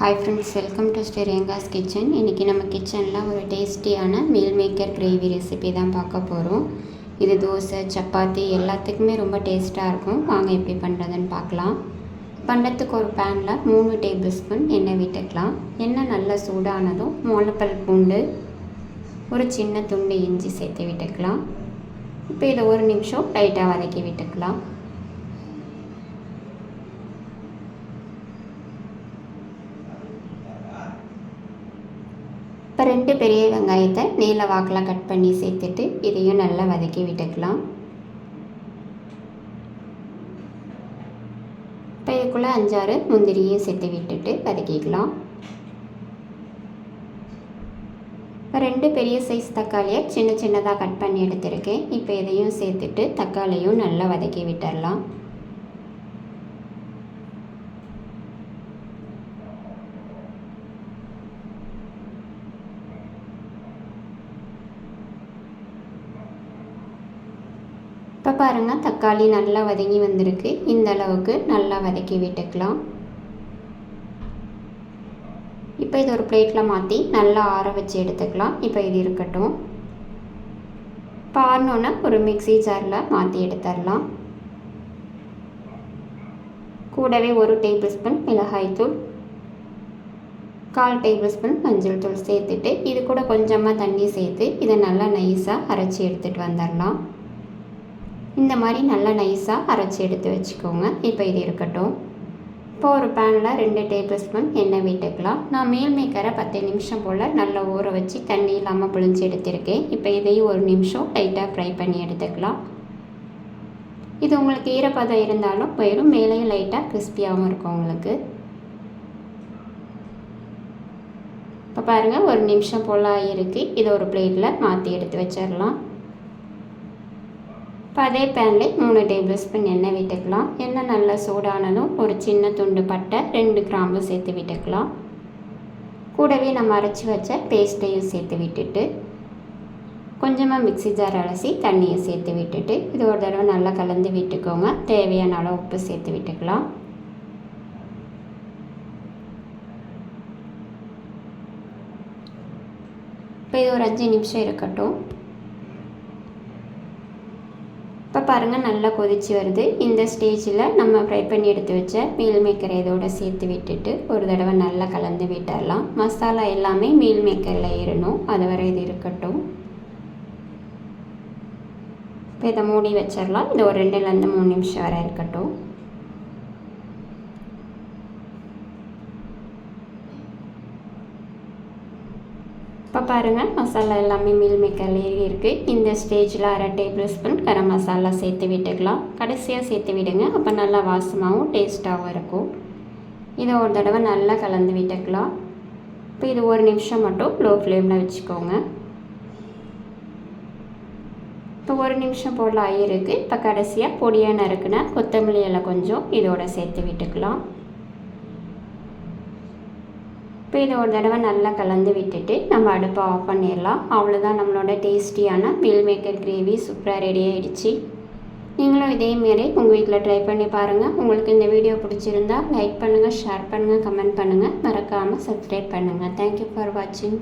Hi friends welcome to ஸ்டெரியங்காஸ் kitchen இன்றைக்கி நம்ம கிச்சனில் ஒரு டேஸ்டியான மீல் மேக்கர் கிரேவி ரெசிபி தான் பார்க்க போகிறோம் இது தோசை சப்பாத்தி எல்லாத்துக்குமே ரொம்ப டேஸ்ட்டாக இருக்கும். வாங்க எப்படி பண்ணுறதுன்னு பார்க்கலாம். பண்ணுறதுக்கு ஒரு பேனில் மூணு டேபிள் ஸ்பூன் எண்ணெய் விட்டுக்கலாம். எண்ணெய் நல்லா சூடானதும் மோளப்பல் பூண்டு ஒரு சின்ன துண்டு இஞ்சி சேர்த்து விட்டுக்கலாம். இப்போ இதை ஒரு நிமிஷம் லைட்டாக வதக்கி விட்டுக்கலாம். இப்போ ரெண்டு பெரிய வெங்காயத்தை நீல வாக்கில் கட் பண்ணி சேர்த்துட்டு இதையும் நல்லா வதக்கி விட்டுக்கலாம். இப்போ இதுக்குள்ளே அஞ்சாறு முந்திரியும் சேர்த்து விட்டுட்டு வதக்கிக்கலாம். இப்போ ரெண்டு பெரிய சைஸ் தக்காளியை சின்ன சின்னதாக கட் பண்ணி எடுத்திருக்கேன். இப்போ இதையும் சேர்த்துட்டு தக்காளியும் நல்லா வதக்கி விட்டுடலாம் இப்போ பாருங்கள் தக்காளி நல்லா வதங்கி வந்திருக்கு. இந்த அளவுக்கு நல்லா வதக்கி விட்டுக்கலாம். இப்போ இது ஒரு பிளேட்டில் மாற்றி நல்லா ஆற வச்சு எடுத்துக்கலாம். இப்போ இது இருக்கட்டும். இப்போ ஆறினோன்னா ஒரு மிக்சி ஜாரில் மாற்றி எடுத்துடலாம். கூடவே ஒரு டேபிள் ஸ்பூன் மிளகாய்த்தூள் கால் டேபிள் ஸ்பூன் மஞ்சள் தூள் சேர்த்துட்டு இது கூட கொஞ்சமாக தண்ணி சேர்த்து இதை நல்லா நைஸாக அரைச்சி எடுத்துகிட்டு வந்துடலாம். இந்த மாதிரி நல்லா நைஸாக அரைச்சி எடுத்து வச்சுக்கோங்க. இப்போ இது இருக்கட்டும். இப்போ ஒரு பேனில் ரெண்டு டேபிள் ஸ்பூன் எண்ணெய் விட்டுக்கலாம். நான் மேல் மேக்கரை பத்து நிமிஷம் போல் நல்லா ஊற வச்சு தண்ணி இல்லாமல் புழிஞ்சு எடுத்திருக்கேன். இப்போ இதையும் ஒரு நிமிஷம் லைட்டாக ஃப்ரை பண்ணி எடுத்துக்கலாம். இது உங்களுக்கு ஈரப்பதம் இருந்தாலும் போயிடும் மேலேயும் லைட்டாக கிறிஸ்பியாகவும் இருக்கும் உங்களுக்கு. இப்போ பாருங்கள் ஒரு நிமிஷம் போல் ஆகிருக்கு இதை ஒரு பிளேட்டில் மாற்றி எடுத்து வச்சிடலாம். இப்போ அதே பேனில் மூணு டேபிள் ஸ்பூன் எண்ணெய் விட்டுக்கலாம். எண்ணெய் நல்லா சூடானதும் ஒரு சின்ன துண்டு பட்டை ரெண்டு கிராம்பு சேர்த்து விட்டுக்கலாம். கூடவே நம்ம அரைச்சி வச்ச பேஸ்ட்டையும் சேர்த்து விட்டுட்டு கொஞ்சமாக மிக்சி ஜார் அலசி தண்ணியை சேர்த்து விட்டுட்டு இது ஒரு தடவை நல்லா கலந்து விட்டுக்கோங்க. தேவையான அளவு உப்பு சேர்த்து விட்டுக்கலாம். இப்போ இது ஒரு அஞ்சு நிமிஷம் இருக்கட்டும். இப்போ பாருங்கள் நல்லா கொதிச்சு வருது. இந்த ஸ்டேஜில் நம்ம ஃப்ரை பண்ணி எடுத்து வச்ச மீல் மேக்கர் இதோட சேர்த்து விட்டுட்டு ஒரு தடவை நல்லா கலந்து விட்டுடலாம் மசாலா எல்லாமே மீல் மேக்கரில் ஏறணும். அது வரை இது இருக்கட்டும். இப்போ இதை மூடி வச்சிடலாம் இது ஒரு ரெண்டுலேருந்து மூணு நிமிஷம் வரை இருக்கட்டும். இப்போ பாருங்கள் மசாலா எல்லாமே மீல் மேக்கரில் இருக்குது இந்த ஸ்டேஜில் அரை டேபிள் ஸ்பூன் கரம் மசாலா சேர்த்து விட்டுக்கலாம். கடைசியாக சேர்த்து விடுங்க அப்போ நல்லா வாசமாகவும் டேஸ்ட்டாகவும் இருக்கும். இதை ஒரு தடவை நல்லா கலந்து விட்டுக்கலாம். இப்போ இது ஒரு நிமிஷம் மட்டும் லோ ஃப்ளேமில் வச்சுக்கோங்க. இப்போ ஒரு நிமிஷம் போல் ஆகிருக்கு இப்போ கடைசியாக பொடியாக நறுக்குனா கொத்தமல்லி எல்லாம் கொஞ்சம் இதோட சேர்த்து விட்டுக்கலாம். இப்போ இதை ஒரு தடவை நல்லா கலந்து விட்டுட்டு நம்ம அடுப்பை ஆஃப் பண்ணிடலாம். அவ்வளோதான் நம்மளோட டேஸ்டியான மீல் மேக்கர் கிரேவி சூப்பராக ரெடி ஆகிடுச்சு நீங்களும் இதேமாரி உங்கள் வீட்டில் ட்ரை பண்ணி பாருங்கள் உங்களுக்கு இந்த வீடியோ பிடிச்சிருந்தா லைக் பண்ணுங்கள் ஷேர் பண்ணுங்கள் கமெண்ட் பண்ணுங்கள் மறக்காமல் சப்ஸ்கிரைப் பண்ணுங்கள் தேங்க்யூ ஃபார் வாட்சிங்